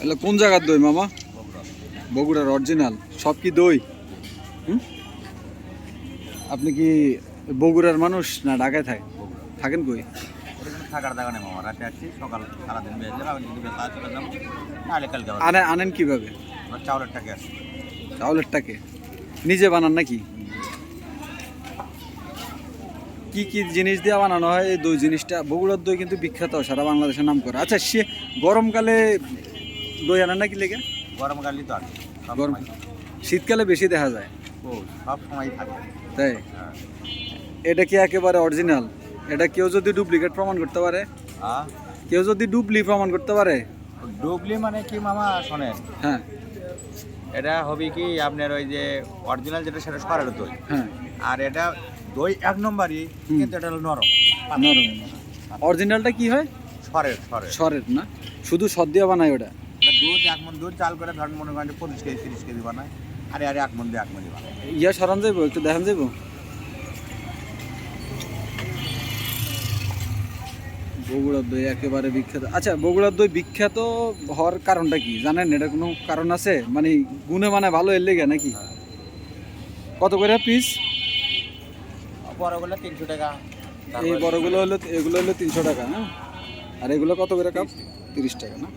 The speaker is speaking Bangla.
এগুলো কোন জায়গার দই মামা? বগুড়ার অরিজিনাল সব কি দই? আপনি কি বগুড়ার মানুষ না ঢাকায় থাকে থাকেন কই? থাকার জায়গা নেই মামা রাতে আসছি সকাল সারাদিন বেজে যাবে আমি যদি বেলা চলে যাব। নাহলে কালকে আনে আনেন কীভাবে? চাউলের টাকা আসছে চাউলের টাকে? নিজে বানান নাকি? কি কি জিনিস দিয়ে বানানো হয়? এই দই জিনিসটা বগুড়ার দই কিন্তু বিখ্যাত সারা বাংলাদেশের নাম করে আচ্ছা সে গরমকালে দই আনেন নাকি লেগে? গরমকালই তো সব গরম সময় শীতকালে বেশি দেখা যায়। ও সব সময় থাকে। তাই? হ্যাঁ এটা কি একেবারে অরিজিনাল এটা কেউ যদি ডুপ্লিকেট প্রমাণ করতে পারে? কেউ যদি ডুপ্লি প্রমাণ করতে পারে? ডুবলি মানে কি মামা? শোনেন। হ্যাঁ। এটা হবে কি আপনার ওই যে অরিজিনাল যেটা সেটা সরের দই। হ্যাঁ। আর এটা দই এক নম্বরই হুম। কিন্তু এটা হলো নরম। নরম। অরিজিনালটা কি হয়? সরের সরের। সরের না? শুধু সদ দিয়ে বানায় ওটা। দুধ এক মন দুধ চাল করে ধরেন মনে করেন যে পঁচিশ কেজি তিরিশ কেজি বানায়। আরে আরে এক মন দিয়ে এক মনই বানায়। ইয়া সরান যাইবো একটু দেখান যাইবো? বগুড়ার দই একেবারে বিখ্যাত। আচ্ছা বগুড়ার দই বিখ্যাত হওয়ার কারণটা কি? জানেন এটা কোনো কারণ আছে? মানে গুণে মানে ভালো এর লেগে নাকি? কত করে পিস? বড়গুলো তিনশো টাকা। এই বড়গুলো হলো এগুলো হলো তিনশো টাকা হ্যাঁ? আর এগুলো কত করে কাপ? তিরিশ টাকা না?